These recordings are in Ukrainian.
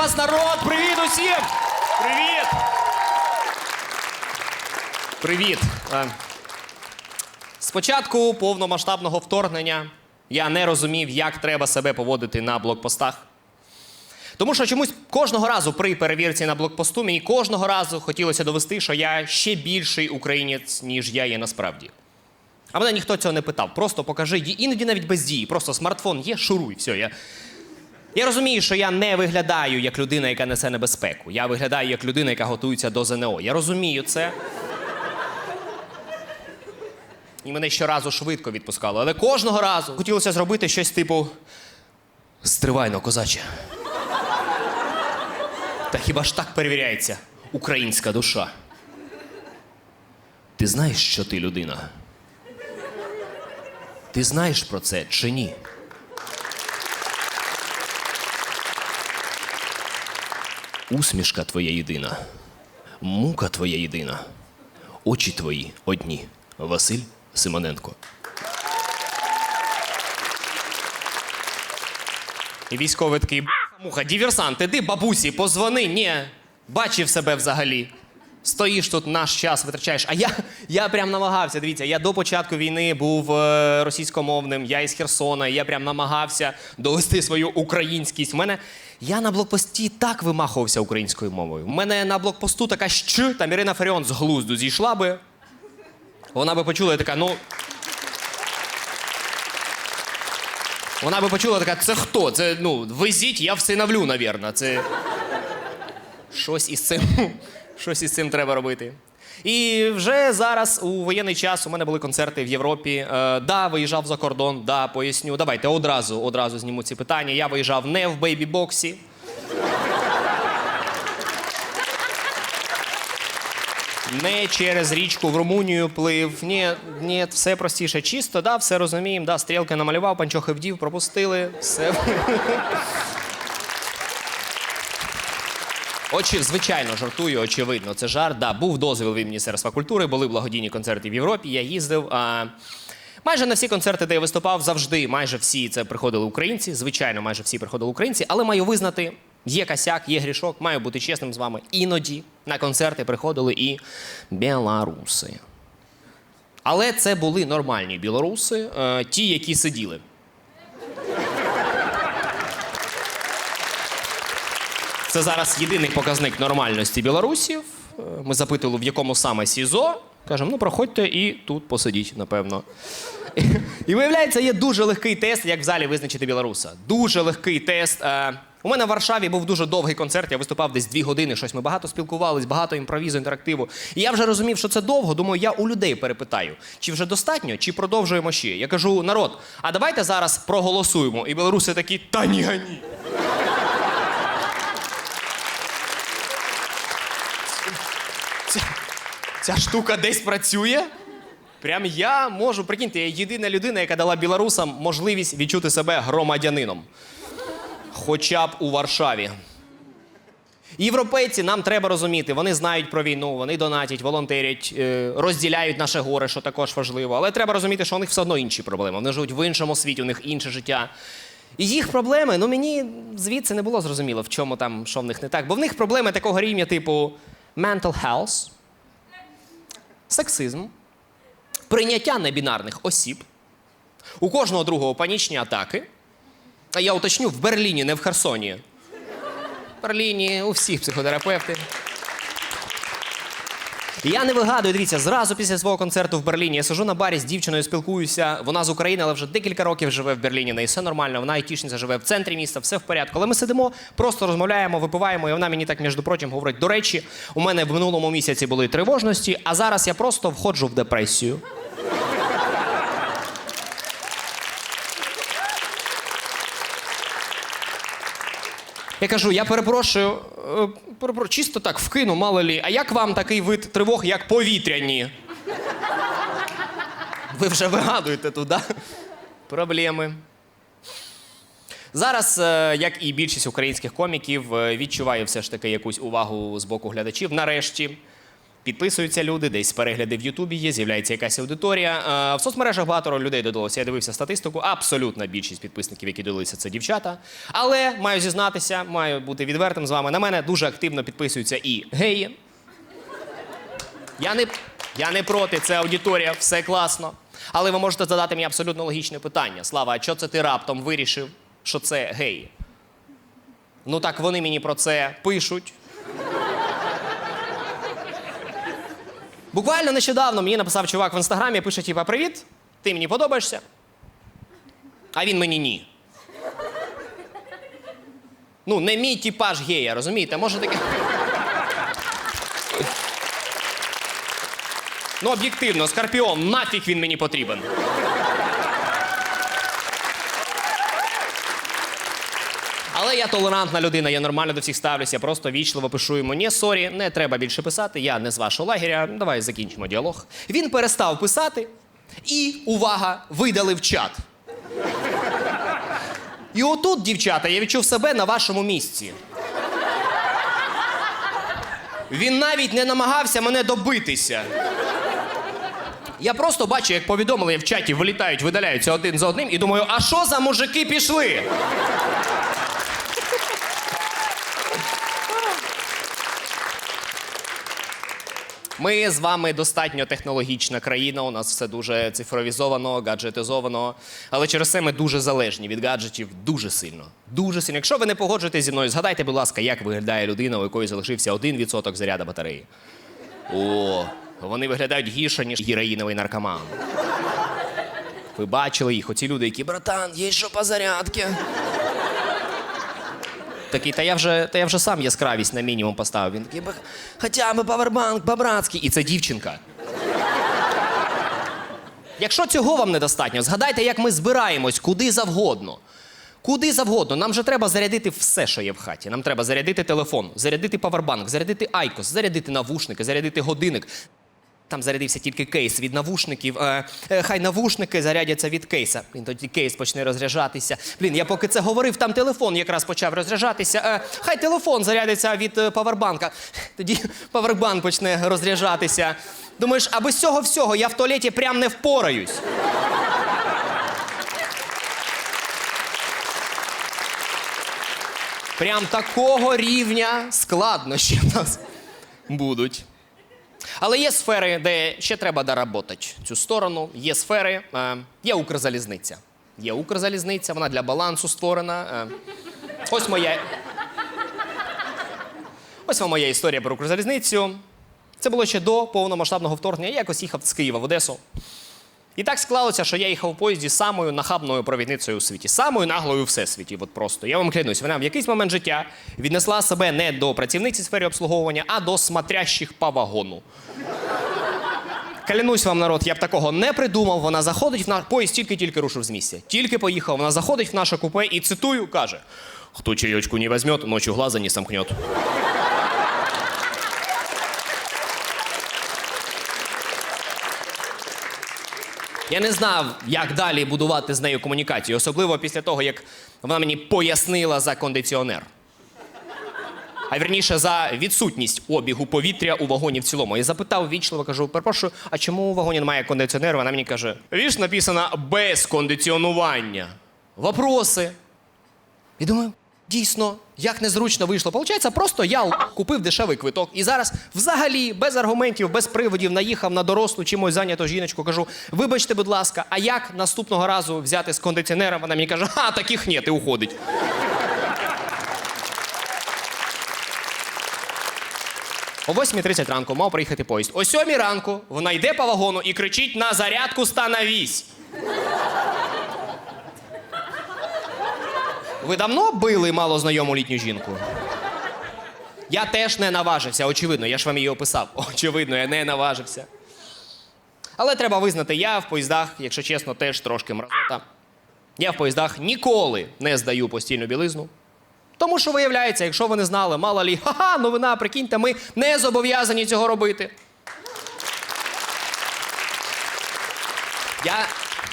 вас, народ! Привіт усім! Привіт! Привіт! Е, Спочатку повномасштабного вторгнення я не розумів, як треба себе поводити на блокпостах. Тому що чомусь кожного разу при перевірці на блокпосту мені кожного разу хотілося довести, що я ще більший українець, ніж я є насправді. А мене ніхто цього не питав. Просто покажи, іноді навіть без дії. Просто смартфон є, шуруй, все. Я... я розумію, що я не виглядаю як людина, яка несе небезпеку. Я виглядаю як людина, яка готується до ЗНО. Я розумію це. І мене щоразу швидко відпускали. Але кожного разу хотілося зробити щось типу. Стривайно, козаче. Та хіба ж так перевіряється українська душа? Ти знаєш, що ти людина? Ти знаєш про це чи ні? Усмішка твоя єдина, мука твоя єдина, очі твої одні. Василь Симоненко. І військовий такий муха, діверсант, іди бабусі, позвони. Ні, бачив себе взагалі. Стоїш тут наш час витрачаєш. А я, я прям намагався. Дивіться, я до початку війни був е, російськомовним, я із Херсона, я прям намагався довести свою українськість. У мене я на блокпості так вимахувався українською мовою. У мене на блокпосту така щ, там Ірина Фаріон з глузду зійшла би. Вона би почула і така, ну. Вона би почула така, це хто? Це ну, везіть, я всиновлю, навірно. Це. Щось із цим. Щось із цим треба робити. І вже зараз у воєнний час у мене були концерти в Європі. Е, да, виїжджав за кордон, да, поясню. Давайте одразу, одразу зніму ці питання. Я виїжджав не в бейбі-боксі. Не через річку в Румунію плив. Ні, ні, все простіше. Чисто, да, все розуміємо. Да, стрілки намалював, панчохи вдів, пропустили. Все. Очі, звичайно, жартую, очевидно, це жарт. Да, був дозвіл від Міністерства культури, були благодійні концерти в Європі. Я їздив. А... Майже на всі концерти, де я виступав, завжди, майже всі це приходили українці. Звичайно, майже всі приходили українці, але маю визнати, є косяк, є грішок, маю бути чесним з вами. Іноді на концерти приходили і білоруси. Але це були нормальні білоруси, е, ті, які сиділи. Це зараз єдиний показник нормальності білорусів. Е, Ми запитували, в якому саме СІЗО. Кажемо, ну проходьте і тут посидіть, напевно. І, і виявляється, є дуже легкий тест, як в залі визначити білоруса. Дуже легкий тест. Е, У мене в Варшаві був дуже довгий концерт, я виступав десь дві години, щось ми багато спілкувались, багато імпровізу, інтерактиву. І я вже розумів, що це довго. Думаю, я у людей перепитаю, чи вже достатньо, чи продовжуємо ще. Я кажу, народ, а давайте зараз проголосуємо. І білоруси такі, та ні, гані. Ця штука десь працює. Прям я можу, прикиньте, я єдина людина, яка дала білорусам можливість відчути себе громадянином. Хоча б у Варшаві. Європейці нам треба розуміти, вони знають про війну, вони донатять, волонтерять, е, розділяють наше горе, що також важливо. Але треба розуміти, що у них все одно інші проблеми. Вони живуть в іншому світі, у них інше життя. І їх проблеми, ну мені звідси не було зрозуміло, в чому там, що в них не так. Бо в них проблеми такого рівня, типу mental health, сексизм, прийняття небінарних осіб, у кожного другого панічні атаки. А я уточню, в Берліні, не в Херсоні. В Берліні у всіх психотерапевти. Я не вигадую, дивіться, зразу після свого концерту в Берліні я сижу на барі з дівчиною, спілкуюся. Вона з України, але вже декілька років живе в Берліні. Не все нормально. Вона айтішниця живе в центрі міста, все в порядку. Але ми сидимо, просто розмовляємо, випиваємо, і вона мені так, між прочим, говорить: до речі, у мене в минулому місяці були тривожності, а зараз я просто входжу в депресію. Я кажу, я перепрошую, перепрошую, чисто так вкину, мало лі. А як вам такий вид тривог, як повітряні? Ви вже вигадуєте туди проблеми. Зараз, е, як і більшість українських коміків, е, відчуваю все ж таки якусь увагу з боку глядачів. Нарешті. Підписуються люди, десь перегляди в Ютубі є, з'являється якась аудиторія. В соцмережах багато людей додалося. Я дивився статистику. Абсолютна більшість підписників, які додалися, це дівчата. Але маю зізнатися, маю бути відвертим з вами. На мене дуже активно підписуються і геї. Я не, я не проти, це аудиторія, все класно. Але ви можете задати мені абсолютно логічне питання. Слава, а що це ти раптом вирішив, що це геї? Ну так вони мені про це пишуть. Буквально нещодавно мені написав чувак в інстаграмі, пише: типа, привіт, ти мені подобаєшся. А він мені ні. Ну, не мій типаж гея, розумієте? Може таке. Ну, об'єктивно, Скорпіон, нафіг він мені потрібен. Але я толерантна людина, я нормально до всіх ставлюся, я просто вічливо пишу йому ні, сорі, не треба більше писати, я не з вашого лагеря, давай закінчимо діалог. Він перестав писати і, увага, видалив чат. І отут, дівчата, я відчув себе на вашому місці. Він навіть не намагався мене добитися. Я просто бачу, як повідомлення в чаті вилітають, видаляються один за одним, і думаю, а що за мужики пішли? Ми з вами достатньо технологічна країна. У нас все дуже цифровізовано, гаджетизовано. Але через це ми дуже залежні від гаджетів дуже сильно. Дуже сильно. Якщо ви не погоджуєтесь зі мною, згадайте, будь ласка, як виглядає людина, у якої залишився 1% заряду батареї. О, вони виглядають гірше, ніж героїновий наркоман. Ви бачили їх, оці люди, які братан, є що по зарядці. Такий, та я вже, та я вже сам яскравість на мінімум поставив. Він такий, хоча б павербанк по-братськи. І це дівчинка. Якщо цього вам недостатньо, згадайте, як ми збираємось куди завгодно. Куди завгодно. Нам же треба зарядити все, що є в хаті. Нам треба зарядити телефон, зарядити павербанк, зарядити айкос, зарядити навушники, зарядити годинник. Там зарядився тільки кейс від навушників. Е, е, хай навушники зарядяться від кейса. Він тоді кейс почне розряджатися. Блін, я поки це говорив, там телефон якраз почав розряджатися. Е, хай телефон зарядиться від е, павербанка. Тоді павербанк почне розряджатися. Думаєш, а без цього всього я в туалеті прям не впораюсь. Прям такого рівня складнощі в нас будуть. Але є сфери, де ще треба доработати цю сторону. Є сфери, е, є Укрзалізниця. Є Укрзалізниця, вона для балансу створена. Е, ось моя. Ось вам моя історія про Укрзалізницю. Це було ще до повномасштабного вторгнення. Я якось їхав з Києва в Одесу. І так склалося, що я їхав у поїзді самою нахабною провідницею у світі, самою наглою у всесвіті. От просто. Я вам клянусь, вона в якийсь момент життя віднесла себе не до працівниці сфери обслуговування, а до смотрящих по вагону. Клянусь вам, народ, я б такого не придумав. Вона заходить в наш поїзд, тільки-тільки рушив з місця. Тільки поїхав. Вона заходить в наше купе і цитую, каже: Хто чайочку не візьмет, ночью глаза не сомкнет. Я не знав, як далі будувати з нею комунікацію, особливо після того, як вона мені пояснила за кондиціонер. А вірніше за відсутність обігу повітря у вагоні в цілому. Я запитав вічливо, кажу, перепрошую, а чому у вагоні немає кондиціонеру? Вона мені каже: Віж, написано без кондиціонування. Вопроси. І думаю, дійсно, як незручно вийшло. Получається, просто я купив дешевий квиток і зараз взагалі без аргументів, без приводів наїхав на дорослу чимось зайняту жіночку. Кажу, вибачте, будь ласка, а як наступного разу взяти з кондиціонером? Вона мені каже, а таких ні, і уходить. О 8.30 ранку мав приїхати поїзд. О 7 ранку вона йде по вагону і кричить на зарядку становісь. Ви давно били малознайому літню жінку? Я теж не наважився, очевидно, я ж вам її описав. Очевидно, я не наважився. Але треба визнати, я в поїздах, якщо чесно, теж трошки мразота. Я в поїздах ніколи не здаю постільну білизну. Тому що виявляється, якщо ви не знали, мало лі, ха-ха, новина, прикиньте, ми не зобов'язані цього робити. Я,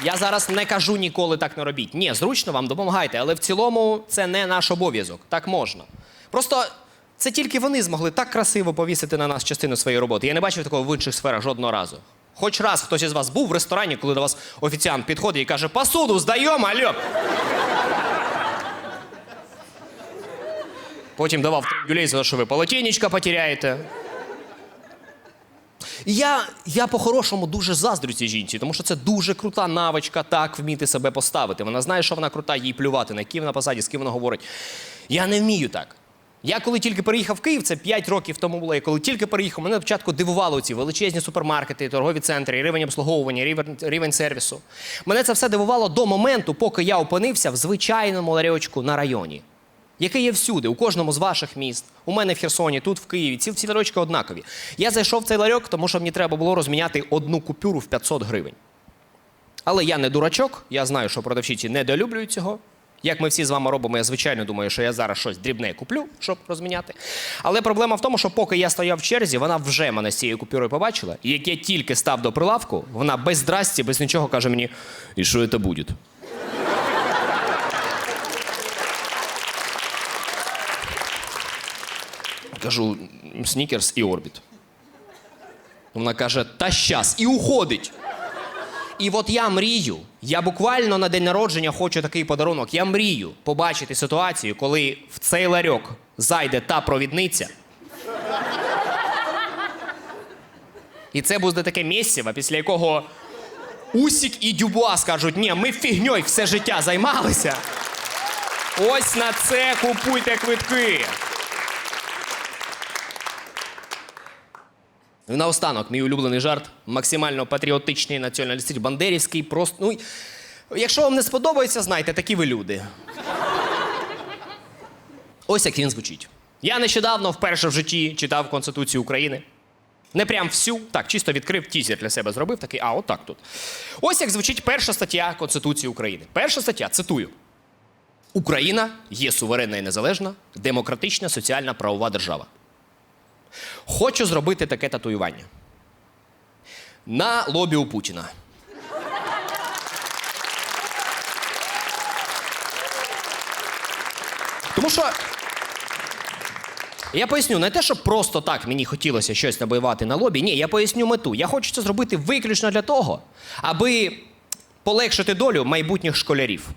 я зараз не кажу ніколи так не робіть. Ні, зручно вам допомагайте, але в цілому це не наш обов'язок. Так можна. Просто Це тільки вони змогли так красиво повісити на нас частину своєї роботи. Я не бачив такого в інших сферах жодного разу. Хоч раз хтось із вас був в ресторані, коли до вас офіціант підходить і каже: посуду здаємо, альо. Потім давав трюлей за те, що ви полотенечко потеряєте. І Я, я по-хорошому дуже заздрю цій жінці, тому що це дуже крута навичка так вміти себе поставити. Вона знає, що вона крута, їй плювати, на якій вона посаді, з ким вона говорить. Я не вмію так. Я коли тільки переїхав в Київ, це 5 років тому було. Я коли тільки переїхав, мене спочатку дивувало ці величезні супермаркети, торгові центри, рівень обслуговування, рівень, рівень сервісу. Мене це все дивувало до моменту, поки я опинився в звичайному ларьочку на районі, який є всюди, у кожному з ваших міст. У мене в Херсоні, тут в Києві. Ці ці ларьочки однакові. Я зайшов в цей ларьок, тому що мені треба було розміняти одну купюру в 500 гривень. Але я не дурачок, я знаю, що продавчиці недолюблюють цього. Як ми всі з вами робимо, я звичайно думаю, що я зараз щось дрібне куплю, щоб розміняти. Але проблема в тому, що поки я стояв в черзі, вона вже мене з цією купюрою побачила. І як я тільки став до прилавку, вона без здрасті, без нічого каже мені: і що це буде? Кажу, снікерс і орбіт. Вона каже, та щас, і уходить. І от я мрію, я буквально на день народження хочу такий подарунок. Я мрію побачити ситуацію, коли в цей ларьок зайде та провідниця. І це буде таке місцево, після якого Усік і Дюбуа скажуть, ні, ми фігньою все життя займалися. Ось на це купуйте квитки. Наостанок, мій улюблений жарт, максимально патріотичний, націоналістичний, бандерівський, просто. Ну, якщо вам не сподобається, знайте, такі ви люди. Ось як він звучить. Я нещодавно вперше в житті читав Конституцію України. Не прям всю, так, чисто відкрив тізер для себе зробив, такий, а отак тут. Ось як звучить перша стаття Конституції України. Перша стаття, цитую. Україна є суверенна і незалежна, демократична, соціальна правова держава. Хочу зробити таке татуювання. На лобі у Путіна. Тому що. Я поясню, не те, що просто так мені хотілося щось набивати на лобі. Ні, я поясню мету. Я хочу це зробити виключно для того, аби полегшити долю майбутніх школярів.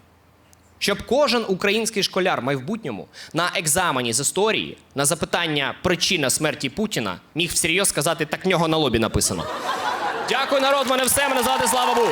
Щоб кожен український школяр в майбутньому на екзамені з історії на запитання причина смерті Путіна міг всерйоз сказати, так в нього на лобі написано. Дякую, народ, мене все. Мене звати Слава Бу.